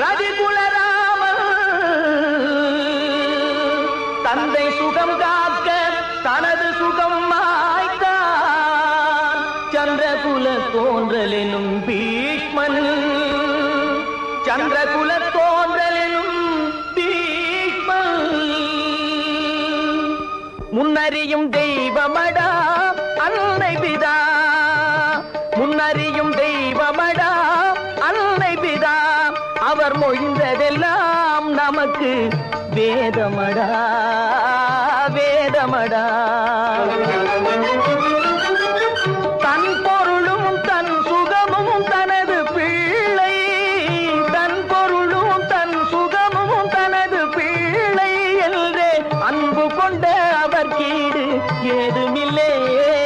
ரவிகுலராமன் தந்தை சுகம் காக்க தனது சுகம் மாய்த்தான் சந்திரகுல தோன்றலெனும் பீஷ்மன். சந்திரகுல தோன்றலெனும் பீஷ்மன். முன்னறியும் தெய்வமடா அன்னை பிதா. முன்னறியும் தெய்வமடா அவர் மொழிந்ததெல்லாம் நமக்கு வேதமடா வேதமடா. தன் பொருளும் தன் சுகமும் தனது பிள்ளை தன் பொருளும் தன் சுகமும் தனது பிள்ளை என்றே அன்பு கொண்ட அவர் கீடு ஏதுமில்லையே